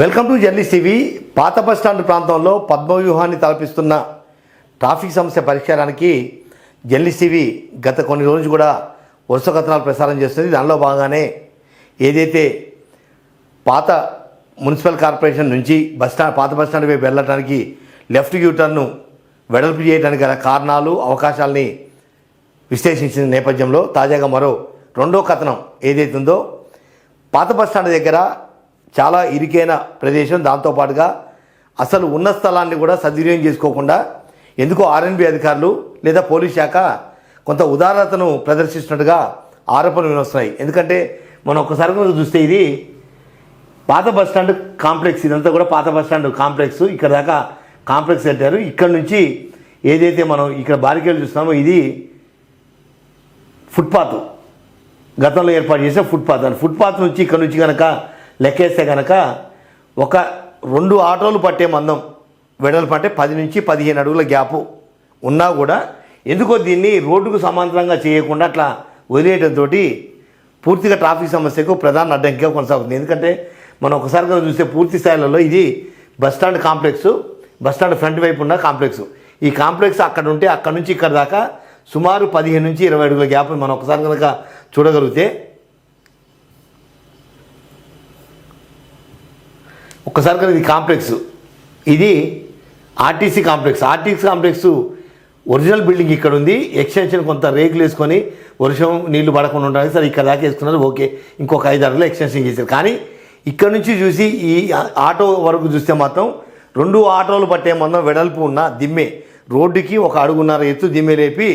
Welcome to journalist TV. పాత bus stand ప్రాంతంలో పద్మవ్యూహాన్ని తలపిస్తున్న ట్రాఫిక్ సమస్య పరిష్కారానికి జర్నలిస్ట్ టీవీ గత కొన్ని రోజులు కూడా వరుస కథనాలు ప్రసారం చేస్తుంది. దానిలో భాగంగానే ఏదైతే పాత మున్సిపల్ కార్పొరేషన్ నుంచి బస్ స్టాండ్ పాత బస్ స్టాండ్ వైపు వెళ్ళడానికి లెఫ్ట్ యూటర్ను వెడల్పు చేయడానికి గల కారణాలు అవకాశాలని విశ్లేషించిన నేపథ్యంలో తాజాగా మరో రెండో కథనం ఏదైతుందో ఉందో పాత బస్టాండ్ దగ్గర చాలా ఇరుకైన ప్రదేశం. దాంతోపాటుగా అసలు ఉన్న స్థలాన్ని కూడా సద్వినియోగం చేసుకోకుండా ఎందుకో ఆర్ఎన్బి అధికారులు లేదా పోలీస్ శాఖ కొంత ఉదారతను ప్రదర్శిస్తున్నట్టుగా ఆరోపణలు వినొస్తున్నాయి. ఎందుకంటే మనం ఒకసారి కనుక చూస్తే ఇది పాత బస్ స్టాండ్ కాంప్లెక్స్. ఇదంతా కూడా పాత బస్ స్టాండ్ కాంప్లెక్స్. ఇక్కడ దాకా కాంప్లెక్స్ కట్టారు. ఇక్కడ నుంచి ఏదైతే మనం ఇక్కడ బారికేలు చూస్తున్నామో ఇది ఫుట్పాత్. గతంలో ఏర్పాటు చేసిన ఫుట్పాత్. అని ఫుట్పాత్ నుంచి ఇక్కడ నుంచి కనుక లెక్కేస్తే కనుక ఒక రెండు ఆటోలు పట్టే మందం వెడల్పు అంటే పది నుంచి పదిహేను అడుగుల గ్యాపు ఉన్నా కూడా ఎందుకో దీన్ని రోడ్డుకు సమాంతరంగా చేయకుండా అట్లా వదిలేయడంతో పూర్తిగా ట్రాఫిక్ సమస్యకు ప్రధాన అడ్డంకిగా కొనసాగుతుంది. ఎందుకంటే మనం ఒకసారి చూస్తే పూర్తి స్థాయిలలో ఇది bus stand complex bus stand front వైపు ఉన్న కాంప్లెక్స్. ఈ కాంప్లెక్స్ అక్కడ ఉంటే అక్కడ నుంచి ఇక్కడ దాకా సుమారు పదిహేను నుంచి ఇరవై అడుగుల గ్యాప్ మనం ఒకసారి కనుక చూడగలిగితే ఒక్కసారి ఇది కాంప్లెక్స్. ఇది RTC complex. RTC complex original building ఇక్కడ ఉంది. ఎక్స్టెన్షన్ కొంత రేకులు వేసుకొని వర్షం నీళ్ళు పడకుండా ఉండడానికి సరే ఇక్కడ దాకా వేసుకున్నారు. ఓకే. ఇంకొక ఐదు అరలో ఎక్స్టెన్షన్ చేశారు. కానీ ఇక్కడ నుంచి చూసి ఈ ఆటో వరకు చూస్తే మాత్రం రెండు ఆటోలు పట్టే మందం వెడల్పు ఉన్న దిమ్మె. రోడ్డుకి ఒక అడుగున్నర ఎత్తు దిమ్మె లేపి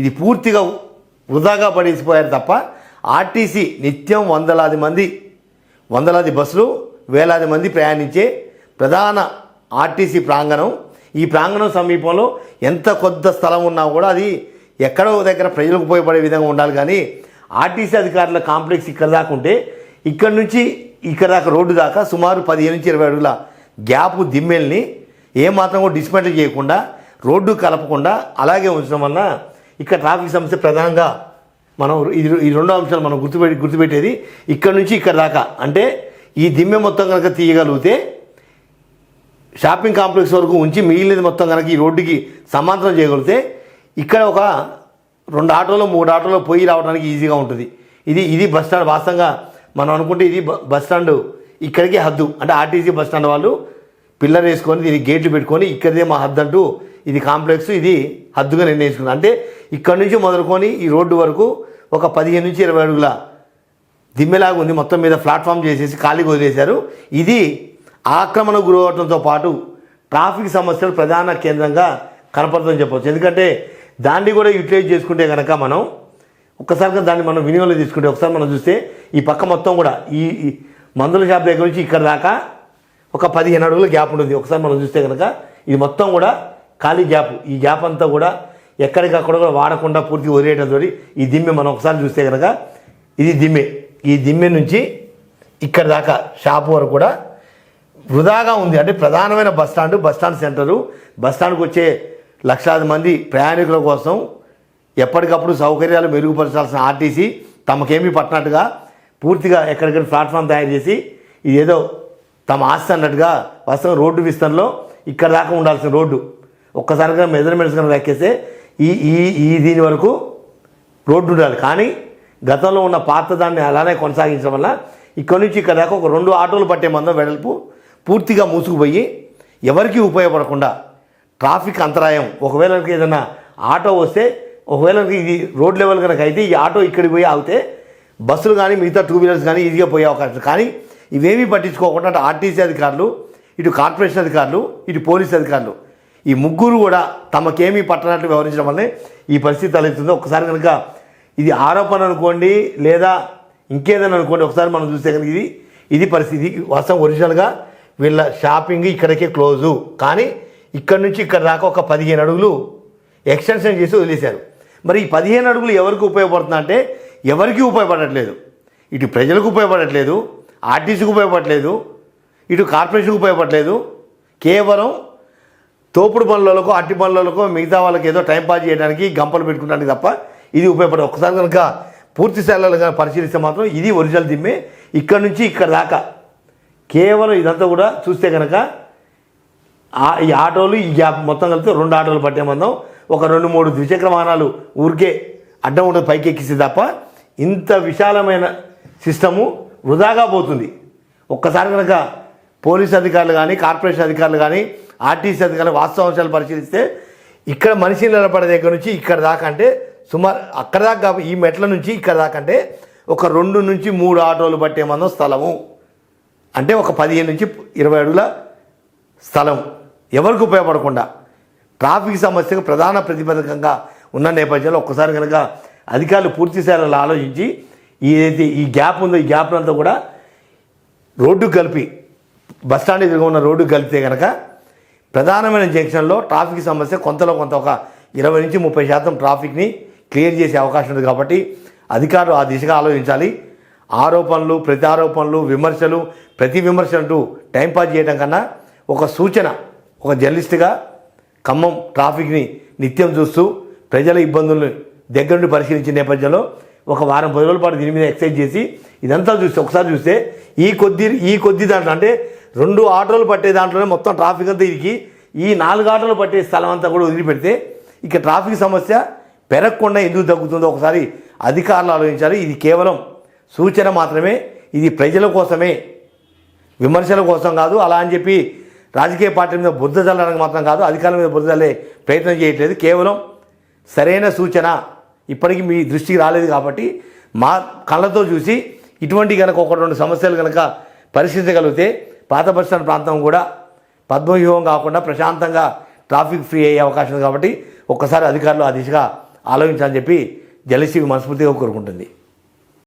ఇది పూర్తిగా వృధాగా పడేసిపోయారు తప్ప ఆర్టీసీ నిత్యం వందలాది మంది వందలాది బస్సులు వేలాది మంది ప్రయాణించే ప్రధాన ఆర్టీసీ ప్రాంగణం. ఈ ప్రాంగణం సమీపంలో ఎంత కొద్ద స్థలం ఉన్నా కూడా అది ఎక్కడో దగ్గర ప్రజలకు ఉపయోగపడే విధంగా ఉండాలి. కానీ ఆర్టీసీ అధికారుల కాంప్లెక్స్ ఇక్కడ దాకా ఉంటే ఇక్కడ నుంచి ఇక్కడ దాకా రోడ్డు దాకా సుమారు పదిహేను నుంచి ఇరవై అడుగుల గ్యాప్ దిమ్మెల్ని ఏమాత్రం కూడా డిస్మెంటల్ చేయకుండా రోడ్డు కలపకుండా అలాగే ఉంచడం వలన ఇక్కడ ట్రాఫిక్ సమస్య ప్రధానంగా మనం ఇది ఈ రెండు అంశాలు మనం గుర్తుపెట్టి గుర్తుపెట్టేది ఇక్కడ నుంచి ఇక్కడ దాకా. అంటే ఈ దిమ్మె మొత్తం కనుక తీయగలిగితే షాపింగ్ కాంప్లెక్స్ వరకు ఉంచి మిగిలినది మొత్తం కనుక ఈ రోడ్డుకి సమాంతరం చేయగలిగితే ఇక్కడ ఒక రెండు ఆటోలు మూడు ఆటోలు పోయి రావడానికి ఈజీగా ఉంటుంది. ఇది ఇది బస్ స్టాండ్ వాస్తవంగా మనం అనుకుంటే ఇది బస్ స్టాండ్ ఇక్కడికి హద్దు. అంటే ఆర్టీసీ బస్ స్టాండ్ వాళ్ళు పిల్లర్ వేసుకొని దీనికి గేట్లు పెట్టుకొని ఇక్కడిదే మా హద్దు అంటూ ఇది కాంప్లెక్స్ ఇది హద్దుగా నిర్ణయించుకున్నారు. అంటే ఇక్కడ నుంచి మొదలుకొని ఈ రోడ్డు వరకు ఒక పదిహేను నుంచి ఇరవై అడుగుల దిమ్మెలాగా ఉంది మొత్తం మీద ప్లాట్ఫామ్ చేసేసి ఖాళీగా వదిలేశారు. ఇది ఆక్రమణ గురవడంతో పాటు ట్రాఫిక్ సమస్యలు ప్రధాన కేంద్రంగా కనపడుతుందని చెప్పవచ్చు ఎందుకంటే దాన్ని కూడా యూటిలైజ్ చేసుకుంటే కనుక మనం ఒక్కసారిగా దాన్ని మనం వినియోగంలో తీసుకుంటే ఒకసారి మనం చూస్తే ఈ పక్క మొత్తం కూడా ఈ మందుల షాప్ దగ్గర నుంచి ఇక్కడ దాకా ఒక పదిహేను అడుగుల గ్యాప్ ఉంటుంది. ఒకసారి మనం చూస్తే కనుక ఇది మొత్తం కూడా ఖాళీ గ్యాప్. ఈ గ్యాప్ అంతా కూడా ఎక్కడికక్కడ కూడా వాడకుండా పూర్తి వదిలేయడంతో ఈ దిమ్మె మనం ఒకసారి చూస్తే కనుక ఇది దిమ్మె. ఈ దిమ్మె నుంచి ఇక్కడ దాకా షాప్ వరకు కూడా వృధాగా ఉంది. అంటే ప్రధానమైన bus stand bus stand centre. Bus స్టాండ్కి వచ్చే లక్షలాది మంది ప్రయాణికుల కోసం ఎప్పటికప్పుడు సౌకర్యాలు మెరుగుపరచాల్సిన ఆర్టీసీ తమకేమీ పట్టినట్టుగా పూర్తిగా ఎక్కడిక్కడ ప్లాట్ఫామ్ తయారు చేసి ఇదేదో తమ ఆస్తి అన్నట్టుగా వాస్తవం రోడ్డు విస్తరణలో ఇక్కడ దాకా ఉండాల్సిన రోడ్డు. ఒక్కసారిగా మెజర్మెంట్స్ కనుక లెక్కేస్తే ఈ ఈ ఈ దీని వరకు రోడ్డు ఉండాలి. కానీ గతంలో ఉన్న పాత దాన్ని అలానే కొనసాగించడం వల్ల ఇక్కడి నుంచి ఇక్కడ దాకా ఒక రెండు ఆటోలు పట్టే మందం వెడల్పు పూర్తిగా మూసుకుపోయి ఎవరికీ ఉపయోగపడకుండా ట్రాఫిక్ అంతరాయం. ఒకవేళ ఏదైనా ఆటో వస్తే ఒకవేళ ఇది రోడ్ లెవెల్ కనుక అయితే ఈ ఆటో ఇక్కడికి పోయి ఆగితే బస్సులు కానీ మిగతా టూ వీలర్స్ కానీ ఈజీగా పోయే అవకాశం. కానీ ఇవేమీ పట్టించుకోకుండా అటు ఆర్టీసీ అధికారులు ఇటు కార్పొరేషన్ అధికారులు ఇటు పోలీస్ అధికారులు ఈ ముగ్గురు కూడా తమకేమీ పట్టనట్లు వ్యవహరించడం వల్లే ఈ పరిస్థితి తలెత్తుంది ఒకసారి కనుక ఇది ఆరోపణ అనుకోండి లేదా ఇంకేదైనా అనుకోండి ఒకసారి మనం చూస్తే కనుక ఇది ఇది పరిస్థితి. వాస్తవం ఒరిజినల్గా వీళ్ళ షాపింగ్ ఇక్కడికే క్లోజు. కానీ ఇక్కడ నుంచి ఇక్కడ దాకా ఒక పదిహేను అడుగులు ఎక్స్టెన్షన్ చేసి వదిలేశారు. మరి ఈ పదిహేను అడుగులు ఎవరికి ఉపయోగపడుతుందంటే అంటే ఎవరికీ ఉపయోగపడట్లేదు. ఇటు ప్రజలకు ఉపయోగపడట్లేదు ఆర్టీసీకి ఉపయోగపడలేదు ఇటు కార్పొరేషన్కి ఉపయోగపడలేదు కేవలం తోపుడు పనులకు అట్టి పనులకు మిగతా వాళ్ళకి ఏదో టైం పాస్ చేయడానికి గంపలు పెట్టుకోవడానికి తప్ప ఇది ఉపయోగపడదు. ఒకసారి కనుక పూర్తి స్థాయిలో కనుక పరిశీలిస్తే మాత్రం ఇది ఒరిజినల్ దిమ్మే. ఇక్కడ నుంచి ఇక్కడ దాకా. కేవలం ఇదంతా కూడా చూస్తే కనుక ఈ ఆటోలు ఈ గ్యాప్ మొత్తం కలిపితే రెండు ఆటోలు పట్టే మందం. ఒక రెండు మూడు ద్విచక్ర వాహనాలు ఊరికే అడ్డం ఉంటుంది పైకి ఎక్కిస్తే తప్ప. ఇంత విశాలమైన సిస్టము వృధాగా పోతుంది. ఒక్కసారి కనుక పోలీస్ అధికారులు కానీ కార్పొరేషన్ అధికారులు కానీ ఆర్టీసీ అధికారులు వాస్తవాంశాలు పరిశీలిస్తే ఇక్కడ మనిషి నిలబడే దగ్గర నుంచి ఇక్కడ దాకా అంటే సుమారు అక్కడ దాకా ఈ మెట్ల నుంచి ఇక్కడ దాకా అంటే ఒక రెండు నుంచి మూడు ఆటోలు పట్టే మందం స్థలము. అంటే ఒక పదిహేను నుంచి ఇరవై అడుగుల స్థలం. ఎవరికి ఉపయోగపడకుండా. ట్రాఫిక్ సమస్యకు ప్రధాన ప్రతిబంధకంగా ఉన్న నేపథ్యంలో ఒక్కసారి కనుక అధికారులు పూర్తి స్థాయిలో ఆలోచించి ఈ ఏదైతే ఈ గ్యాప్ ఉందో ఈ గ్యాప్ అంతా కూడా రోడ్డు కలిపి బస్ స్టాండ్ ఎదురుగా ఉన్న రోడ్డు కలిపితే కనుక ప్రధానమైన జంక్షన్లో ట్రాఫిక్ సమస్య కొంతలో కొంత ఒక ఇరవై నుంచి ముప్పై శాతం ట్రాఫిక్ని క్లియర్ చేసే అవకాశం ఉంది కాబట్టి అధికారులు ఆ దిశగా ఆలోచించాలి. ఆరోపణలు ప్రతి ఆరోపణలు విమర్శలు ప్రతి విమర్శ అంటూ టైంపాస్ చేయడం కన్నా ఒక సూచన ఒక జర్నలిస్ట్గా ఖమ్మం ట్రాఫిక్ని నిత్యం చూస్తూ ప్రజల ఇబ్బందులను దగ్గరుండి పరిశీలించిన నేపథ్యంలో ఒక వారం పది రోజుల పాటు దీని మీద ఎక్సైజ్ చేసి ఇదంతా చూస్తే ఒకసారి చూస్తే ఈ కొద్ది ఈ కొద్ది దాంట్లో అంటే రెండు ఆటోలు పట్టే దాంట్లోనే మొత్తం ట్రాఫిక్ అంతా ఇరికి ఈ నాలుగు ఆటోలు పట్టే స్థలం అంతా కూడా వదిలిపెడితే ఇక ట్రాఫిక్ సమస్య పెరగకుండా ఎందుకు తగ్గుతుందో ఒకసారి అధికారులు ఆలోచించాలి. ఇది కేవలం సూచన మాత్రమే ఇది ప్రజల కోసమే విమర్శల కోసం కాదు. అలా అని చెప్పి రాజకీయ పార్టీల మీద బుద్ధ చల్లడానికి మాత్రం కాదు అధికారుల మీద బుద్ధ చల్లే ప్రయత్నం చేయట్లేదు. కేవలం సరైన సూచన ఇప్పటికీ మీ దృష్టికి రాలేదు కాబట్టి మా కళ్ళతో చూసి ఇటువంటి కనుక ఒక రెండు సమస్యలు కనుక పరిశీలించగలిగితే పాత బస్ ప్రాంతం కూడా పద్మవ్యూహం కాకుండా ప్రశాంతంగా ట్రాఫిక్ ఫ్రీ అయ్యే అవకాశం ఉంది కాబట్టి ఒక్కసారి అధికారులు ఆ దిశగా ఆలోచించాలని చెప్పి జలశివి మనస్ఫూర్తిగా కోరుకుంటుంది.